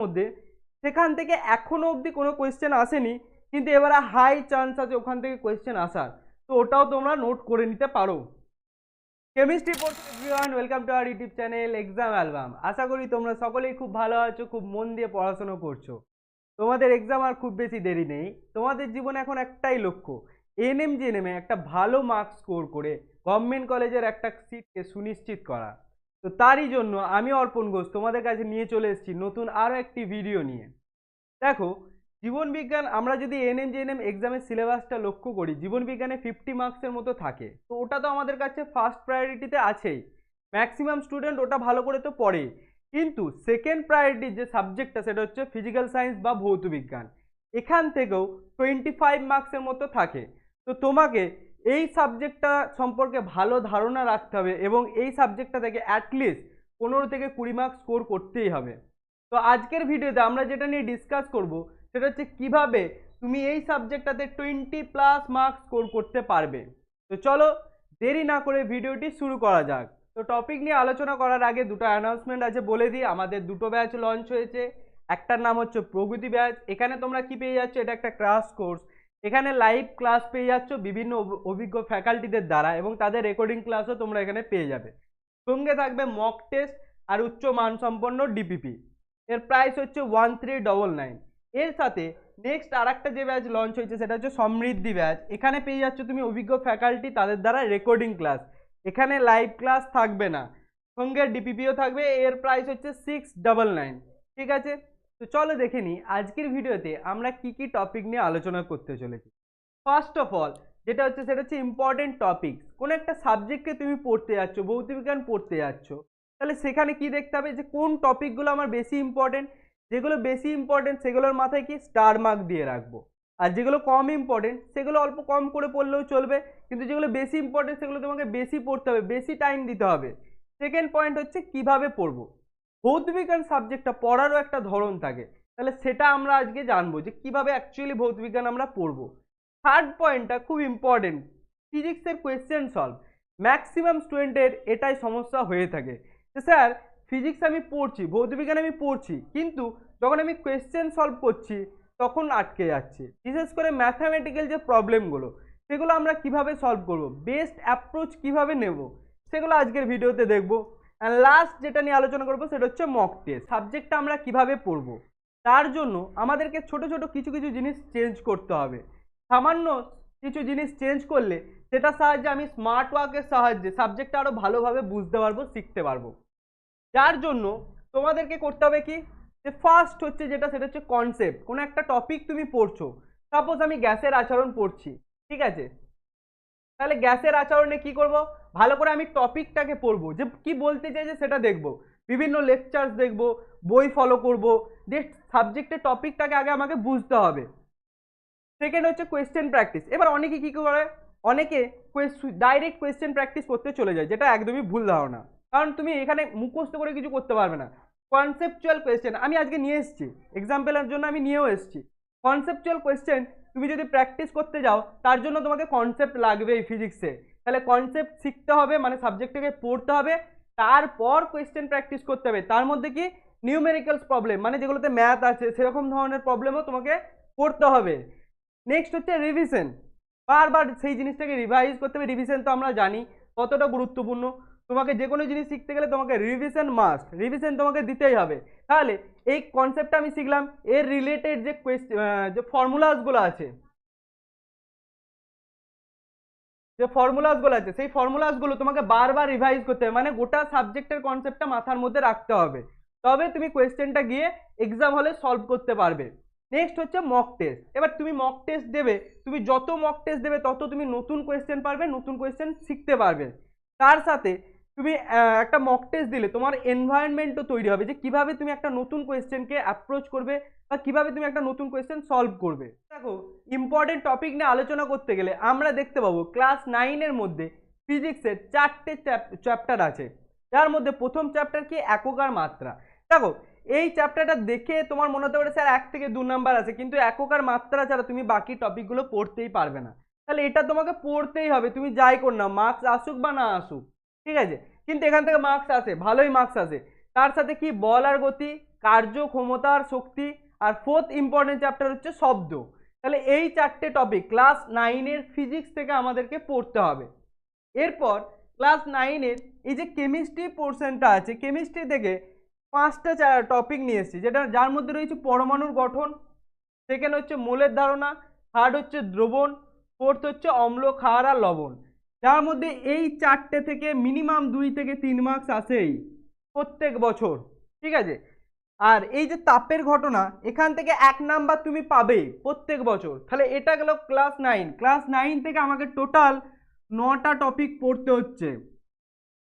মধ্যে, সেখান থেকে এখনও অবধি কোনো কোয়েশ্চেন আসেনি, কিন্তু এবারে হাই চান্স আছে ওখান থেকে কোয়েশ্চেন আসার। তো ওটাও তোমরা নোট করে নিতে পারো। কেমিস্ট্রি পড়ছে welcome to our YouTube channel exam album আশা করি তোমরা সকলেই খুব ভালো আছো, খুব মন দিয়ে পড়াশোনা করছ। তোমাদের এক্সাম আর খুব বেশি দেরি নেই। তোমাদের জীবনে এখন একটাই লক্ষ্য এনএম জেএনএমে একটা ভালো মার্কস স্কোর করে গভর্নমেন্ট কলেজের একটা সিটকে সুনিশ্চিত করা। তো তারই জন্য আমি অর্পণ ঘোষ তোমাদের কাছে নিয়ে চলে এসেছি নতুন আরও একটি ভিডিও নিয়ে। দেখো, জীবন বিজ্ঞান, আমরা যদি এনএম, জেএনএম এক্সামের সিলেবাসটা লক্ষ্য করি, জীবন বিজ্ঞানে ফিফটি মার্কসের মতো থাকে। তো ওটা তো আমাদের কাছে ফার্স্ট প্রায়োরিটিতে আছেই। ম্যাক্সিমাম স্টুডেন্ট ওটা ভালো করে তো পড়ে। কিন্তু সেকেন্ড প্রায়োরিটির যে সাবজেক্টটা সেটা হচ্ছে ফিজিক্যাল সায়েন্স বা ভৌত বিজ্ঞান। এখান থেকেও টোয়েন্টি ফাইভ মার্কসের মতো থাকে। তো তোমাকে এই সাবজেক্টটা সম্পর্কে ভালো ধারণা রাখতে হবে এবং এই সাবজেক্টটা থেকে অ্যাটলিস্ট পনেরো থেকে কুড়ি মার্কস স্কোর করতেই হবে। তো আজকের ভিডিওতে আমরা যেটা নিয়ে ডিসকাস করব, সেটা হচ্ছে কীভাবে তুমি এই সাবজেক্টটাতে টোয়েন্টি প্লাস মার্কস স্কোর করতে পারবে। তো চলো দেরি না করে ভিডিওটি শুরু করা যাক। তো টপিক নিয়ে আলোচনা করার আগে দুটো অ্যানাউন্সমেন্ট আছে বলে দিই। আমাদের দুটো ব্যাচ লঞ্চ হয়েছে। একটার নাম হচ্ছে প্রগতি ব্যাচ এখানে তোমরা কি পেয়ে যাচ্ছ? এটা একটা ক্লাস কোর্স এখানে লাইভ ক্লাস পেয়ে যাচ্ছ বিভিন্ন অভি- অভিজ্ঞ ফ্যাকাল্টিদের দ্বারা এবং তাদের রেকর্ডিং ক্লাসও তোমরা এখানে পেয়ে যাবে। সঙ্গে থাকবে মক টেস্ট আর উচ্চ মানসম্পন্ন ডিপিপি এর প্রাইস হচ্ছে ওয়ান থ্রি ডবল নাইন এর সাথে নেক্সট আর একটা যে ব্যাচ লঞ্চ হয়েছে সেটা হচ্ছে সমৃদ্ধি ব্যাচ এখানে পেয়ে যাচ্ছ তুমি অভিজ্ঞ ফ্যাকাল্টি তাদের দ্বারা রেকর্ডিং ক্লাস এখানে লাইভ ক্লাস থাকবে না। সঙ্গে ডিপিপিও থাকবে। এর প্রাইস হচ্ছে সিক্স ডাবল নাইন ঠিক আছে? তো চলো দেখে নিই, আজকের ভিডিওতে আমরা কি কি টপিক নিয়ে আলোচনা করতে চলেছি। ফার্স্ট অফ অল যেটা হচ্ছে সেটা হচ্ছে ইম্পর্টেন্ট টপিক কোনো একটা সাবজেক্টকে তুমি পড়তে যাচ্ছ ভৌতবিজ্ঞান পড়তে যাচ্ছ, তাহলে সেখানে কি দেখতে হবে যে কোন টপিকগুলো আমার বেশি ইম্পর্টেন্ট যেগুলো বেশি ইম্পর্টেন্ট সেগুলোর মাথায় কি স্টার মার্ক দিয়ে রাখব। আর যেগুলো কম ইম্পর্টেন্ট সেগুলো অল্প কম করে পড়লেও চলবে, কিন্তু যেগুলো বেশি ইম্পর্টেন্ট সেগুলো তোমাকে বেশি পড়তে হবে, বেশি টাইম দিতে হবে। সেকেন্ড পয়েন্ট হচ্ছে কীভাবে পড়ব। ভৌতবিজ্ঞান সাবজেক্টটা পড়ারও একটা ধরন থাকে। তাহলে সেটা আমরা আজকে জানব যে কীভাবে অ্যাকচুয়ালি ভৌতবিজ্ঞান আমরা পড়ব। থার্ড পয়েন্টটা খুব ইম্পর্টেন্ট ফিজিক্সের কোয়েশ্চেন সলভ ম্যাক্সিমাম স্টুডেন্টের এটাই সমস্যা হয়ে থাকে। যে স্যার ফিজিক্স আমি পড়ছি, ভৌতবিজ্ঞান আমি পড়ছি, কিন্তু যখন আমি কোয়েশ্চেন সলভ করছি, তখন আটকে যাচ্ছে। বিশেষ করে ম্যাথামেটিক্যাল যে প্রবলেমগুলো সেগুলো আমরা কীভাবে সলভ করব? বেস্ট অ্যাপ্রোচ কীভাবে নেব? সেগুলো আজকের ভিডিওতে দেখব। অ্যান্ড লাস্ট যেটা নিয়ে আলোচনা করব সেটা হচ্ছে মক টেস্ট সাবজেক্টটা আমরা কীভাবে পড়ব? তার জন্য আমাদেরকে ছোট ছোট কিছু কিছু জিনিস চেঞ্জ করতে হবে। সামান্য কিছু জিনিস চেঞ্জ করলে সেটার সাহায্যে আমি স্মার্ট ওয়ার্কের সাহায্যে সাবজেক্টটা আরও ভালোভাবে বুঝতে পারব, শিখতে পারব। যার জন্য তোমাদেরকে করতে হবে কি? যে ফার্স্ট হচ্ছে যেটা, সেটা হচ্ছে কনসেপ্ট কোনো একটা টপিক তুমি পড়ছো। সাপোজ আমি গ্যাসের আচরণ পড়ছি, ঠিক আছে? তাহলে গ্যাসের আচরণে কি করব? ভালো করে আমি টপিকটাকে পড়ব। যে কি বলতে চাইছে সেটা দেখব। বিভিন্ন লেকচার্স দেখব, বই ফলো করব যে সাবজেক্টের টপিকটাকে আগে আমাকে বুঝতে হবে। সেকেন্ড হচ্ছে কোয়েশ্চেন প্র্যাকটিস এবার অনেকে কী করে? অনেকে ডাইরেক্ট কোয়েশ্চেন প্র্যাকটিস করতে চলে যায়, যেটা একদমই ভুল ধারণা। কারণ তুমি এখানে মুখস্থ করে কিছু করতে পারবে না। কনসেপচুয়াল কোয়েশ্চেন আমি আজকে নিয়ে এসেছি। এক্সাম্পলের জন্য আমি নিয়েও এসেছি। কনসেপচুয়াল কোয়েশ্চেন তুমি যদি প্র্যাকটিস করতে যাও, তার জন্য তোমাকে কনসেপ্ট লাগবে এই ফিজিক্সে তাহলে কনসেপ্ট শিখতে হবে মানে সাবজেক্টটাকে পড়তে হবে, তারপর কোয়েশ্চেন প্র্যাকটিস করতে হবে। তার মধ্যে কি? নিউমেরিক্যালস প্রবলেম মানে যেগুলোতে ম্যাথ আছে, সেরকম ধরনের প্রবলেমও তোমাকে পড়তে হবে। নেক্সট হচ্ছে রিভিশন বারবার সেই জিনিসটাকে রিভাইজ করতে হবে। রিভিশন তো আমরা জানি, কতটা গুরুত্বপূর্ণ। তোমাকে যে কোনো জিনিস শিখতে গেলে তোমাকে রিভিশন মাস্ট রিভিশন তোমাকে দিতেই হবে। তাহলে এই কনসেপ্টটা আমি শিখলাম, এর রিলেটেড যে কোয়েশ্চেন যে ফর্মুলাসগুলো আছে যে ফর্মুলাসগুলো আছে, সেই ফর্মুলাসগুলো তোমাকে বারবার রিভাইজ করতে হবে। মানে গোটা সাবজেক্টের কনসেপ্টটা মাথার মধ্যে রাখতে হবে। তবে তুমি কোয়েশ্চেনটা গিয়ে এক্সাম হলে সলভ করতে পারবে। নেক্সট হচ্ছে মক টেস্ট এবার তুমি মক টেস্ট দেবে, তুমি যত মক টেস্ট দেবে, তত তুমি নতুন কোয়েশ্চেন পারবে, নতুন কোয়েশ্চেন শিখতে পারবে। তার সাথে তুমি একটা মক টেস্ট দিলে, তোমার এনভায়রনমেন্টও তৈরি হবে যে কীভাবে তুমি একটা নতুন কোয়েশ্চেনকে অ্যাপ্রোচ করবে বা কীভাবে তুমি একটা নতুন কোয়েশ্চেন সলভ করবে। দেখো ইম্পর্টেন্ট টপিক নিয়ে আলোচনা করতে গেলে আমরা দেখতে পাবো ক্লাস নাইনের মধ্যে ফিজিক্সের চারটে চ্যাপ্টার আছে। যার মধ্যে প্রথম চ্যাপ্টার কি? এককার মাত্রা। দেখো, এই চ্যাপ্টারটা দেখে তোমার মনে হতে পারে, স্যার, এক থেকে দু নাম্বার আছে। কিন্তু এককার মাত্রা ছাড়া তুমি বাকি টপিকগুলো পড়তেই পারবে না। তাহলে এটা তোমাকে পড়তেই হবে। তুমি যাই কর না মার্কস আসুক বা না আসুক ঠিক আছে? কিন্তু এখান থেকে মার্কস আসে, ভালোই মার্কস আসে। তার সাথে কি? বল আর গতি কার্যক্ষমতার শক্তি, আর ফোর্থ ইম্পর্টেন্ট চ্যাপ্টার হচ্ছে শব্দ। তাহলে এই চারটে টপিক ক্লাস নাইনের ফিজিক্স থেকে আমাদেরকে পড়তে হবে। এরপর ক্লাস নাইনের এই যে কেমিস্ট্রি পোর্শনটা আছে কেমিস্ট্রি থেকে পাঁচটা টপিক নিয়ে এসেছি। যেটা যার মধ্যে রয়েছে পরমাণুর গঠন সেকেন্ড হচ্ছে মোলের ধারণা থার্ড হচ্ছে দ্রবণ ফোর্থ হচ্ছে অম্ল, ক্ষার আর লবণ। যার মধ্যে এই চারটে থেকে মিনিমাম দুই থেকে তিন মার্কস আসেই প্রত্যেক বছর, ঠিক আছে? আর এই যে তাপের ঘটনা, এখান থেকে এক নাম্বার তুমি পাবে প্রত্যেক বছর। তাহলে এটা গেল ক্লাস নাইন ক্লাস নাইন থেকে আমাকে টোটাল নটা টপিক পড়তে হচ্ছে।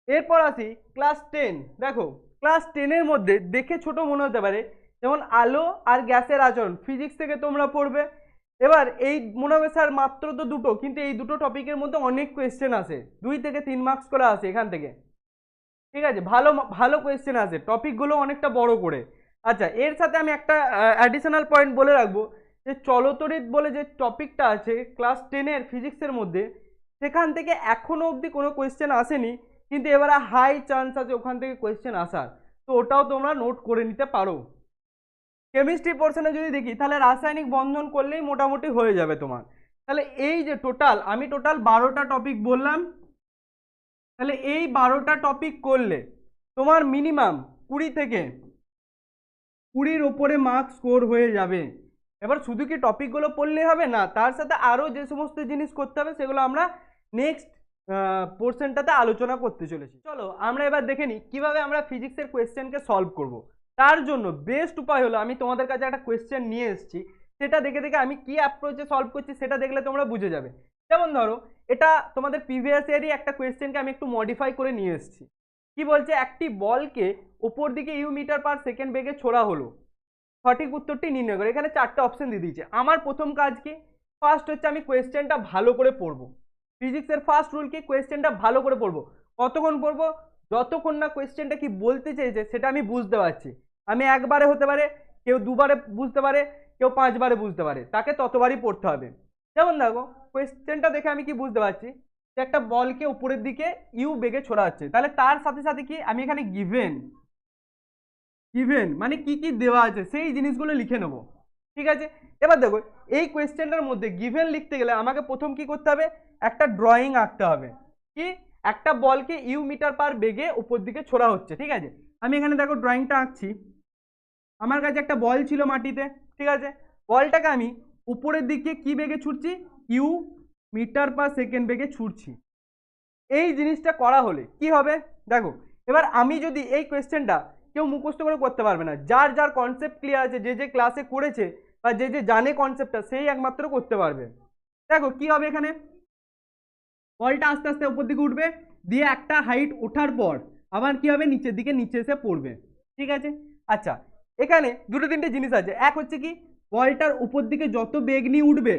এরপর আসি ক্লাস টেন দেখো ক্লাস টেনের মধ্যে দেখে ছোট মনে হতে পারে, যেমন আলো আর গ্যাসের আচরণ। ফিজিক্স থেকে তোমরা পড়বে এবার এই মনে হবে স্যার মাত্র তো দুটো, কিন্তু এই দুটো টপিকের মধ্যে অনেক কোয়েশ্চেন আসে। দুই থেকে তিন মার্কস করে আসে এখান থেকে। ঠিক আছে? ভালো ভালো কোয়েশ্চেন আসে। টপিকগুলো অনেকটা বড় করে। আচ্ছা এর সাথে আমি একটা অ্যাডিশনাল পয়েন্ট বলে রাখব, যে চলতরিৎ বলে যে টপিকটা আছে ক্লাস টেনের ফিজিক্সের মধ্যে, সেখান থেকে এখনও অবধি কোনো কোয়েশ্চেন আসেনি, কিন্তু এবারে হাই চান্স আছে ওখান থেকে কোয়েশ্চেন আসার। তো ওটাও তোমরা নোট করে নিতে পারো। কেমিস্ট্রি পোর্শনে যদি দেখি, তাহলে রাসায়নিক বন্ধন করলেই মোটামুটি হয়ে যাবে তোমার। তাহলে এই যে টোটাল আমি টোটাল বারোটা টপিক বললাম, তাহলে এই বারোটা টপিক করলে তোমার মিনিমাম কুড়ি থেকে কুড়ির ওপরে মার্কস স্কোর হয়ে যাবে। এবার শুধু কি টপিকগুলো পড়লে হবে? না, তার সাথে আরও যে সমস্ত জিনিস করতে হবে, সেগুলো আমরা নেক্সট পোর্শনটাতে আলোচনা করতে চলেছি। চলো, আমরা এবার দেখে নিই, কীভাবে আমরা ফিজিক্সের কোয়েশ্চেনকে সলভ করব। তার জন্য? বেস্ট উপায় হলো আমি তোমাদের কাছে একটা কোয়েশ্চেন নিয়ে এসেছি। সেটা দেখে দেখে আমি কি অ্যাপ্রোচে সলভ করছি সেটা দেখলে তোমরা বুঝে যাবে। যেমন ধরো, এটা তোমাদের প্রিভিয়াস ইয়ারই একটা কোয়েশ্চেনকে আমি একটু মডিফাই করে নিয়ে এসেছি। কি বলছে? একটি বলকে ওপর দিকে ইউ মিটার পার সেকেন্ড বেগে ছোড়া হলো। সঠিক উত্তরটি নির্ণয় করে। এখানে চারটে অপশন দিয়ে দিয়েছে। আমার প্রথম কাজ কি? ফার্স্ট হচ্ছে আমি কোয়েশ্চেনটা ভালো করে পড়ব। ফিজিক্সের ফার্স্ট রুল কি? কোয়েশ্চেনটা ভালো করে পড়ব। কতক্ষণ পড়ব? যতক্ষণ না কোয়েশ্চেনটা কি বলতে চেয়েছে সেটা আমি বুঝতে পারছি। আমি একবারে হতে পারে, কেউ দুবারে বুঝতে পারে, কেউ পাঁচবারে বুঝতে পারে। তাকে ততবারই পড়তে হবে। যেমন দেখো কোয়েশ্চেনটা দেখে আমি কি বুঝতে পারছি? যে একটা বলকে উপরের দিকে ইউ বেগে ছোড়া হচ্ছে। তাহলে তার সাথে সাথে কি আমি এখানে গিভেন গিভেন মানে কি কি দেওয়া আছে? সেই জিনিসগুলো লিখে নেব। ঠিক আছে? এবার দেখো, এই কোয়েশ্চেনটার মধ্যে গিভেন লিখতে গেলে আমাকে প্রথম কি করতে হবে? একটা ড্রয়িং আঁকতে হবে। কি? একটা বলকে ইউ মিটার পার বেগে উপর দিকে ছোড়া হচ্ছে। ঠিক আছে? আমি এখানে দেখো ড্রয়িংটা আঁকছি। আমার কাছে একটা বল ছিল মাটিতে, ঠিক আছে? বলটাকে আমি উপরের দিকে কি বেগে ছুটছি? ইউ মিটার পার সেকেন্ড বেগে ছুটছি। এই জিনিসটা করা হলে কি হবে? দেখো, এবার আমি যদি এই কোয়েশ্চেনটা কেউ মুখস্থ করে করতে পারবে না, যার যার কনসেপ্ট ক্লিয়ার আছে, যে যে ক্লাসে করেছে বা যে যে জানে কনসেপ্টটা সেই একমাত্র করতে পারবে। দেখো কি হবে এখানে? বলটা আস্তে আস্তে উপর দিকে উঠবে, দিয়ে একটা হাইট ওঠার পর আবার কি হবে? নিচের দিকে নিচে এসে পড়বে। ঠিক আছে? আচ্ছা এখানে দুটো তিনটে জিনিস আছে। এক হচ্ছে কি, বলটার উপর দিকে যত বেগ নিয়ে উঠবে,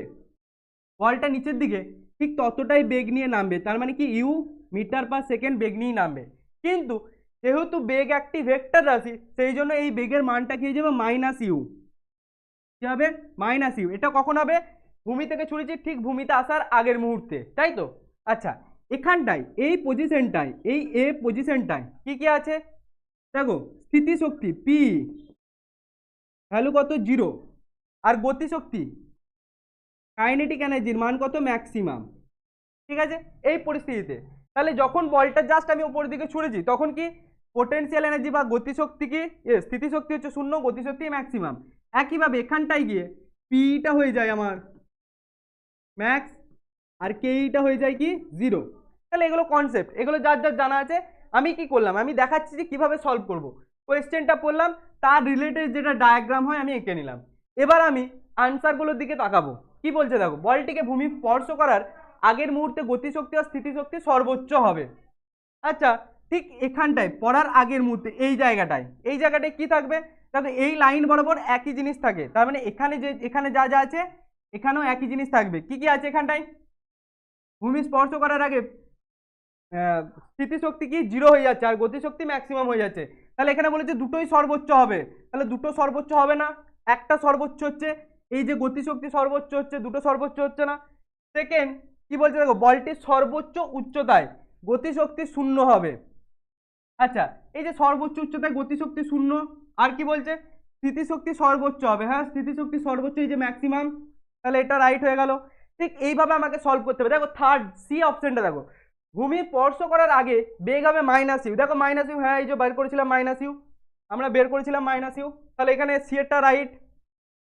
বলটা নিচের দিকে, ঠিক ততটাই বেগ নিয়ে নামবে। তার মানে কি, ইউ মিটার পার সেকেন্ড বেগ নিয়ে নামবে। কিন্তু যেহেতু বেগ একটি ভেক্টর রাশি, সেই জন্য এই বেগের মানটা কি হয়ে যাবে? Minus U. কী হবে? Minus U. এটা কখন হবে? ভূমি থেকে ছুড়েছি, ঠিক ভূমিতে আসার আগের মুহূর্তে। তাই তো? আচ্ছা এখানটায়, এই পজিশনটায় এই এ পজিশনটায় কি কি আছে? দেখো, স্থিতিশক্তি পি ভ্যালু কত? জিরো আর গতিশক্তি কাইনেটিক এনার্জির মান কত? ম্যাক্সিমাম ঠিক আছে? এই পরিস্থিতিতে। তাহলে যখন বলটা জাস্ট আমি উপরের দিকে ছুড়েছি, তখন কি? পোটেনশিয়াল এনার্জি বা গতিশক্তি কি? এ, স্থিতিশক্তি হচ্ছে শূন্য, গতিশক্তি ম্যাক্সিমাম একইভাবে এখানটায় গিয়ে পিটা হয়ে যায় আমার। ম্যাক্স আর কেইটা হয়ে যায় কি? জিরো তাহলে এগুলো কনসেপ্ট এগুলো যার যার জানা আছে, আমি কি করলাম? আমি দেখাচ্ছি যে কীভাবে সলভ করব। কোয়েশ্চেনটা পড়লাম, তার রিলেটেড যেটা ডায়াগ্রাম হয়, আমি এঁকে নিলাম। এবার আমি আনসারগুলোর দিকে তাকাবো। কি বলছে দেখো, বলটিকে ভূমি স্পর্শ করার আগের মুহূর্তে গতিশক্তি আর স্থিতিশক্তি সর্বোচ্চ হবে। আচ্ছা ঠিক এখানটায়, পড়ার আগের মুহূর্তে, এই জায়গাটায় এই জায়গাটায় কি থাকবে? দেখো, এই লাইন বরাবর একই জিনিস থাকে। তার মানে এখানে যে, এখানে যা যা আছে, এখানেও একই জিনিস থাকবে। কি কি আছে এখানটায়? ভূমি স্পর্শ করার আগে স্থিতিশক্তি কি? জিরো হয়ে যাচ্ছে আর গতিশক্তি ম্যাক্সিমাম হয়ে যাচ্ছে। তাহলে এখানে বলেছে দুটোই সর্বোচ্চ হবে। তাহলে দুটো সর্বোচ্চ হবে না, একটা সর্বোচ্চ হচ্ছে, এই যে গতিশক্তি সর্বোচ্চ হচ্ছে, দুটো সর্বোচ্চ হচ্ছে না। সেকেন্ড কি বলছে দেখো, বলটির সর্বোচ্চ উচ্চতায় গতিশক্তি শূন্য হবে। আচ্ছা এই যে সর্বোচ্চ উচ্চতায় গতিশক্তি শূন্য, আর কি বলছে? স্থিতিশক্তি সর্বোচ্চ হবে। হ্যাঁ স্থিতিশক্তি সর্বোচ্চ, এই যে ম্যাক্সিমাম তাহলে এটা রাইট হয়ে গেল। ঠিক এইভাবে আমাকে সলভ করতে হবে। দেখো থার্ড সি অপশনটা দেখো। ভূমি স্পর্শ করার আগে বেগ হবে মাইনাস ইউ দেখো মাইনাস ইউ হ্যাঁ এই যে বের করেছিলাম মাইনাস ইউ আমরা বের করেছিলাম মাইনাস ইউ তাহলে এখানে সি এরটা রাইট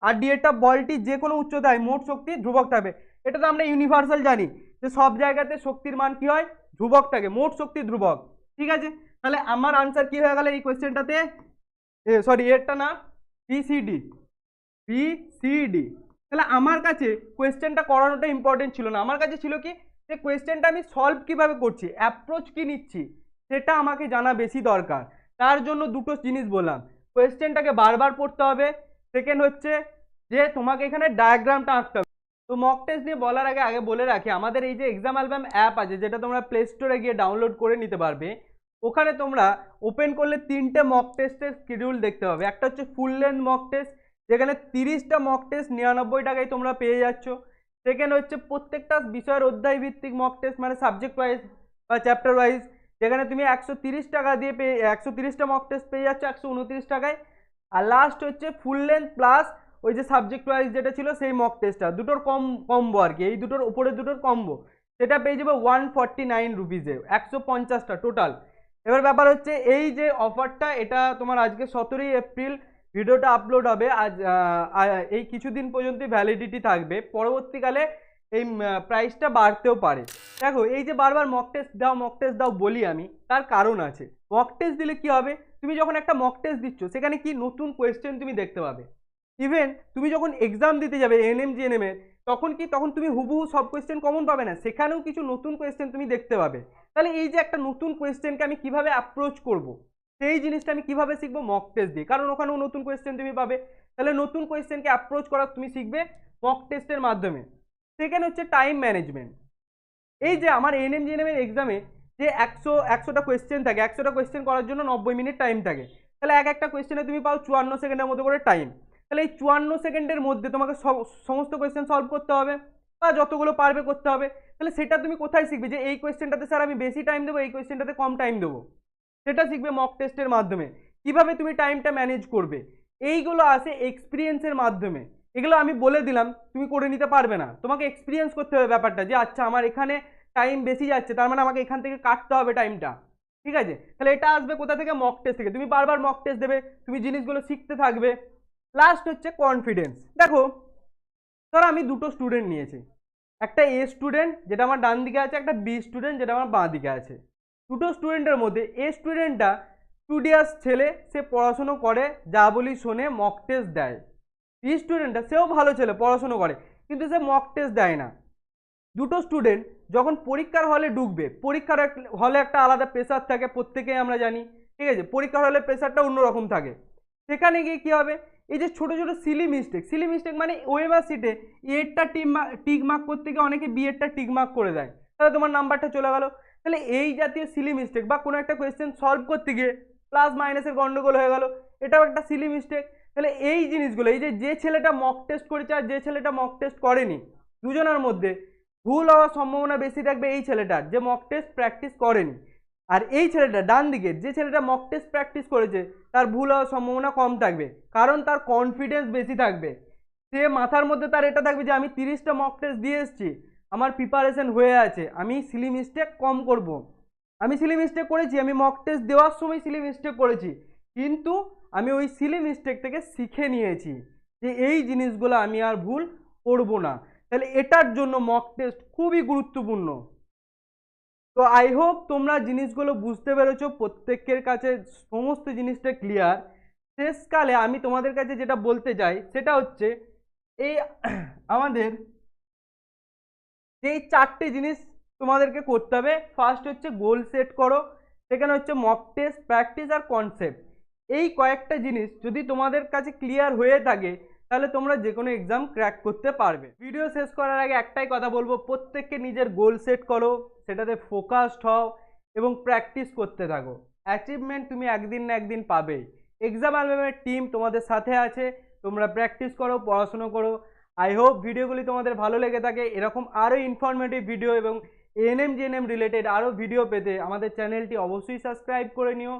আর ডি এরটা বলটি যে কোনো উচ্চতায় মোট শক্তি ধ্রুবক থাকবে এটা তো আমরা ইউনিভার্সাল জানি যে সব জায়গাতে শক্তির মান কি হয়? ধ্রুবক থাকে, মোট শক্তি ধ্রুবক। ঠিক আছে? তাহলে আমার আনসার কি হয়ে গেল এই কোয়েশ্চেনটাতে সরি এরটা না পিসিডি পিসিডি তাহলে আমার কাছে কোয়েশ্চেনটা করানোটা ইম্পর্টেন্ট ছিল না। আমার কাছে ছিল কি, যে কোয়েশ্চেনটা আমি সলভ কীভাবে করছি অ্যাপ্রোচ কি নিচ্ছি, সেটা আমাকে জানা বেশি দরকার। তার জন্য দুটো জিনিস বললাম। কোয়েশ্চেনটাকে বারবার পড়তে হবে। সেকেন্ড হচ্ছে যে, তোমাকে এখানে ডায়াগ্রামটা আঁকতে হবে। তো মক টেস্ট নিয়ে বলার আগে আগে বলে রাখি, আমাদের এই যে এক্সাম অ্যালবাম অ্যাপ আছে, যেটা তোমরা প্লে স্টোরে গিয়ে ডাউনলোড করে নিতে পারবে, ওখানে তোমরা ওপেন করলে তিনটে মক টেস্টের স্কিডিউল দেখতে পাবে। একটা হচ্ছে ফুল লেন্থ মক টেস্ট যেখানে তিরিশটা মক টেস্ট নিরানব্বই টাকায় তোমরা পেয়ে যাচ্ছ। সেকেন্ড হচ্ছে প্রত্যেকটা বিষয়ের অধ্যায় ভিত্তিক মক টেস্ট মানে সাবজেক্ট ওয়াইজ বা চ্যাপ্টার ওয়াইজ যেখানে তুমি একশো তিরিশ টাকা দিয়ে পেয়ে, একশো তিরিশটা মক টেস্ট পেয়ে যাচ্ছ একশো উনত্রিশ টাকায়। আর লাস্ট হচ্ছে ফুল লেন্থ প্লাস ওই যে সাবজেক্ট ওয়াইজ যেটা ছিল সেই মক টেস্টটা দুটোর কম কম্বো আর কি। এই দুটোর উপরে দুটোর কম্বো সেটা পেয়ে যাবে ওয়ান ফর্টি নাইন রুপিজে একশো পঞ্চাশটা টোটাল এবার ব্যাপার হচ্ছে এই যে অফারটা এটা তোমার আজকে সতেরোই এপ্রিল। ভিডিওটা আপলোড হবে। আজ এই কিছুদিন পর্যন্তই ভ্যালিডিটি থাকবে। পরবর্তীকালে এই প্রাইসটা বাড়তেও পারে। দেখো, এই যে বারবার মক টেস্ট দাও মক টেস্ট দাও বলি আমি, তার কারণ আছে। মক টেস্ট দিলে কি হবে? তুমি যখন একটা মক টেস্ট দিচ্ছ, সেখানে কি নতুন কোয়েশ্চেন তুমি দেখতে পাবে। ইভেন তুমি যখন এক্সাম দিতে যাবে এনএম জিএনএম এর, তখন কি, তখন তুমি হুবহু সব কোয়েশ্চেন কমন পাবে না। সেখানেও কিছু নতুন কোয়েশ্চেন তুমি দেখতে পাবে। তাহলে এই যে একটা নতুন কোয়েশ্চেনকে আমি কীভাবে অ্যাপ্রোচ করব? সেই জিনিসটা আমি কীভাবে শিখব মক টেস্ট দিয়ে? কারণ ওখানেও নতুন কোয়েশ্চেন তুমি পাবে। তাহলে নতুন কোয়েশ্চেনকে অ্যাপ্রোচ করা তুমি শিখবে মক টেস্টের মাধ্যমে। সেকেন্ড হচ্ছে টাইম ম্যানেজমেন্ট এই যে আমার এনএম জিএনএম এর এক্সামে যে একশো, একশোটা কোয়েশ্চেন থাকে, একশোটা কোয়েশ্চেন করার জন্য নব্বই মিনিট টাইম থাকে। তাহলে এক একটা কোয়েশ্চেনে তুমি পাও চুয়ান্ন সেকেন্ডের মতো করে টাইম তাহলে এই চুয়ান্ন সেকেন্ডের মধ্যে তোমাকে সমস্ত কোয়েশ্চেন সলভ করতে হবে বা যতগুলো পারবে করতে হবে। তাহলে সেটা তুমি কোথায় শিখবে? যে এই কোয়েশ্চেনটাতে স্যার আমি বেশি টাইম দেবো, এই কোয়েশ্চেনটাতে কম টাইম দেবো। সেটা শিখবে মক টেস্টের মাধ্যমে। কীভাবে তুমি টাইমটা ম্যানেজ করবে? এইগুলো আসে এক্সপিরিয়েন্সের মাধ্যমে। এগুলো আমি বলে দিলাম, তুমি করে নিতে পারবে না। তোমাকে এক্সপিরিয়েন্স করতে হবে ব্যাপারটা যে আচ্ছা আমার এখানে টাইম বেশি যাচ্ছে, তার মানে আমাকে এখান থেকে কাটতে হবে টাইমটা ঠিক আছে? তাহলে এটা আসবে কোথা থেকে? মক টেস্ট থেকে। তুমি বারবার মক টেস্ট দেবে, তুমি জিনিসগুলো শিখতে থাকবে। লাস্ট হচ্ছে কনফিডেন্স দেখো, ধরো আমি দুটো স্টুডেন্ট নিয়েছি। একটা এ স্টুডেন্ট যেটা আমার ডান দিকে আছে, একটা বি স্টুডেন্ট যেটা আমার বাঁ দিকে আছে। দুটো স্টুডেন্টের মধ্যে এ স্টুডেন্টটা স্টুডিয়াস ছেলে, সে পড়াশুনো করে, যা বলি শোনে মক টেস্ট দেয়। বি স্টুডেন্টটা, সেও ভালো ছেলে, পড়াশুনো করে, কিন্তু সে মক টেস্ট দেয় না। দুটো স্টুডেন্ট যখন পরীক্ষার হলে ঢুকবে, পরীক্ষার হলে একটা আলাদা প্রেশার থাকে, প্রত্যেকেই আমরা জানি, ঠিক আছে? পরীক্ষার হলে প্রেশারটা অন্যরকম থাকে। সেখানে গিয়ে কী হবে? এই যে ছোটো ছোটো সিলি মিস্টেক সিলি মিস্টেক মানে ওয়েমার সিটে এরটা টিম টিক মার্ক করতে গিয়ে অনেকে বিয়েরটা টিক মার্ক করে দেয়। তাহলে তোমার নাম্বারটা চলে গেল। তাহলে এই জাতীয় সিলি মিস্টেক বা কোনো একটা কোয়েশ্চেন সলভ করতে গিয়ে প্লাস মাইনাসের গন্ডগোল হয়ে গেল, এটাও একটা সিলি মিস্টেক তাহলে এই জিনিসগুলো, এই যে যে ছেলেটা মক টেস্ট করেছে আর যে ছেলেটা মক টেস্ট করেনি, দুজনের মধ্যে ভুল হওয়ার সম্ভাবনা বেশি থাকবে এই ছেলেটার যে মক টেস্ট প্র্যাকটিস করেনি। আর এই ছেলেটা ডান দিকে, যে ছেলেটা মক টেস্ট প্র্যাকটিস করেছে, তার ভুল হওয়ার সম্ভাবনা কম থাকবে, কারণ তার কনফিডেন্স বেশি থাকবে। সে মাথার মধ্যে তার এটা থাকবে যে আমি তিরিশটা মক টেস্ট দিয়ে এসেছি আমার প্রিপারেশন হয়ে আছে, আমি সিলি মিস্টেক কম করব। আমি সিলি মিস্টেক করেছি, আমি মক টেস্ট দেওয়ার সময় সিলি মিস্টেক করেছি, কিন্তু আমি ওই সিলি মিস্টেক থেকে শিখে নিয়েছি যে এই জিনিসগুলো আমি আর ভুল করব না। তাহলে এটার জন্য মক টেস্ট খুবই গুরুত্বপূর্ণ। তো আই হোপ তোমরা জিনিসগুলো বুঝতে পেরেছ, প্রত্যেকের কাছে সমস্ত জিনিসটা ক্লিয়ার শেষকালে আমি তোমাদের কাছে যেটা বলতে চাই, সেটা হচ্ছে এই আমাদের যেই চারটে জিনিস তোমাদেরকে করতে হবে ফার্স্ট হচ্ছে গোল সেট করো সেখানে হচ্ছে মক টেস্ট প্র্যাকটিস আর কনসেপ্ট এই কয়েকটা জিনিস যদি তোমাদের কাছে ক্লিয়ার হয়ে থাকে, তাহলে তোমরা যে কোনো এক্সাম ক্র্যাক করতে পারবে। ভিডিও শেষ করার আগে একটাই কথা বলব, প্রত্যেককে নিজের গোল সেট করো, সেটাতে ফোকাসড হও এবং প্র্যাকটিস করতে থাকো। অ্যাচিভমেন্ট তুমি একদিন না একদিন পাবেই। এক্সাম অ্যালবামের টিম তোমাদের সাথে আছে, তোমরা প্র্যাকটিস করো, পড়াশুনো করো আই হোপ ভিডিওগুলি তোমাদের ভালো লেগে থাকে। এরকম আরও ইনফরমেটিভ ভিডিও এবং এএনএম জিএনএম রিলেটেড আরও ভিডিও পেতে আমাদের চ্যানেলটি অবশ্যই সাবস্ক্রাইব করে নিও।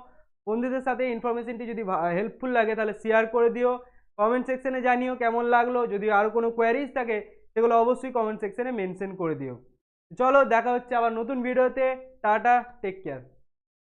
বন্ধুদের সাথে ইনফরমেশনটি যদি হেল্পফুল লাগে তাহলে শেয়ার করে দিও। কমেন্ট সেকশনে জানিও কেমন লাগল। যদি আরও কোনো কোয়ারিজ থাকে, সেগুলো অবশ্যই কমেন্ট সেকশনে মেনশন করে দিও। চলো, দেখা হচ্ছে আবার নতুন ভিডিওতে টাটা টেক কেয়ার